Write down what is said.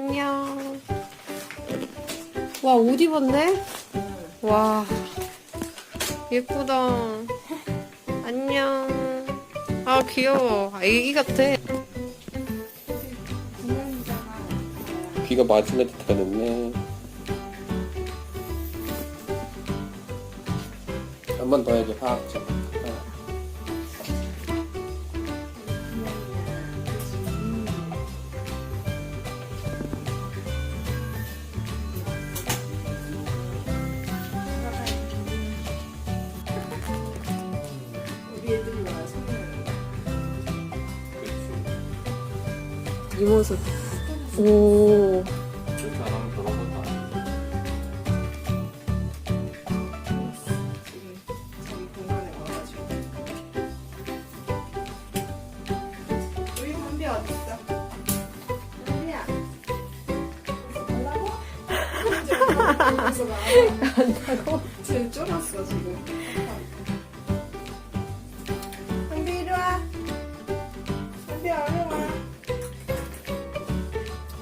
안녕. 와, 옷 입었네? 와, 예쁘다. 안녕. 아, 귀여워. 애기 같아. 귀가 맞으면 되겠네. 한 번 더 해줘, 화학적. 이 모습. 오. 안 가려고? 안 다고? 쟤 쫄았어 지금